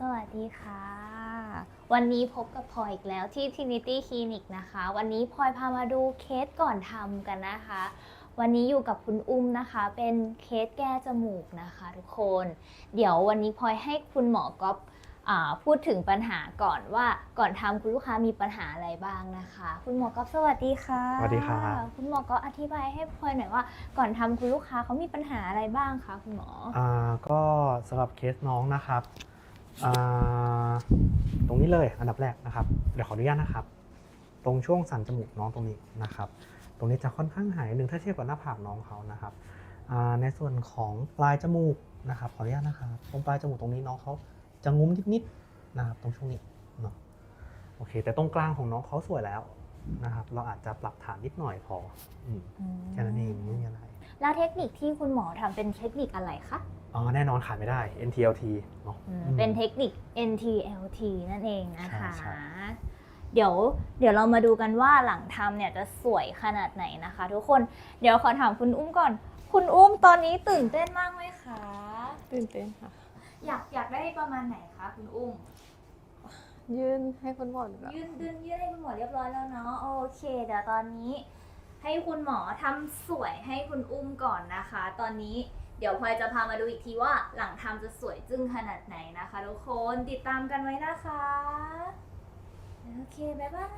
สดีค่ะ วันนี้พบกับพลอยอีกแล้วที่ Trinity Clinic นะคะ วันนี้พลอยพามาดูเคสก่อนทำกันนะคะ วันนี้อยู่กับคุณอุ้มนะคะ เป็นเคสแก้จมูกนะคะทุกคน เดี๋ยววันนี้พลอยให้คุณหมอก๊อฟอ่าพูดถึงปัญหาก่อนว่าก่อนทำคุณลูกค้ามีปัญหาอะไรบ้างนะคะ คุณหมอก๊อฟสวัสดีค่ะสวัสดีครับคุณหมอก๊อฟอธิบายให้พลอยหน่อยว่า ก่อนทำคุณลูกค้าเขามีปัญหาอะไรบ้างคะคุณหมออ่าก็สำหรับเคสน้องนะครับอ่า ตรงนี้เลยอันดับแรกนะครับ เดี๋ยวขออนุญาตนะครับ ตรงช่วงสันจมูกน้องตรงนี้นะครับ ตรงนี้จะค่อนข้างหายหนึ่งถ้าเทียบกับหน้าผากน้องเขานะครับอ่าในส่วนของปลายจมูกนะครับขออนุญาตนะครับตรงปลายจมูกตรงนี้น้องเขาจะงุ้มนิดๆนะครับตรงช่วงนี้เนาะโอเค แต่ตรงกลางของน้องเขาสวยแล้วนะครับ เราอาจจะปรับฐานนิดหน่อยพออืมแค่นั้นเองไม่มีอะไร แล้วเทคนิคที่คุณหมอทำเป็นเทคนิคอะไรคะ อ๋อแน่นอนขาดไม่ได้ NTLT เนาะอืมอืมเป็นเทคนิค NTLT นั่นเองนะคะใช่ใช่เดี๋ยวเดี๋ยวเรามาดูกันว่าหลังทำเนี่ยจะสวยขนาดไหนนะคะ ทุกคนเดี๋ยวขอถามคุณอุ้มก่อน คุณอุ้มตอนนี้ตื่นเต้นมากไหมคะตื่นเต้นค่ะ อยากอยากได้ประมาณไหนคะคุณอุ้มยื่นให้คุณหมอดีกว่ายื่นยื่นยื่นให้คุณหมอเรียบร้อยแล้วเนาะโอเคเดี๋ยวตอนนี้ ให้คุณหมอทำสวยให้คุณอุ้มก่อนนะคะ ตอนนี้ เดี๋ยวพลอยจะพามาดูอีกทีว่าหลังทำจะสวยจึ้งขนาดไหนนะคะทุกคนติดตามกันไว้นะคะ โอเค บ๊ายบาย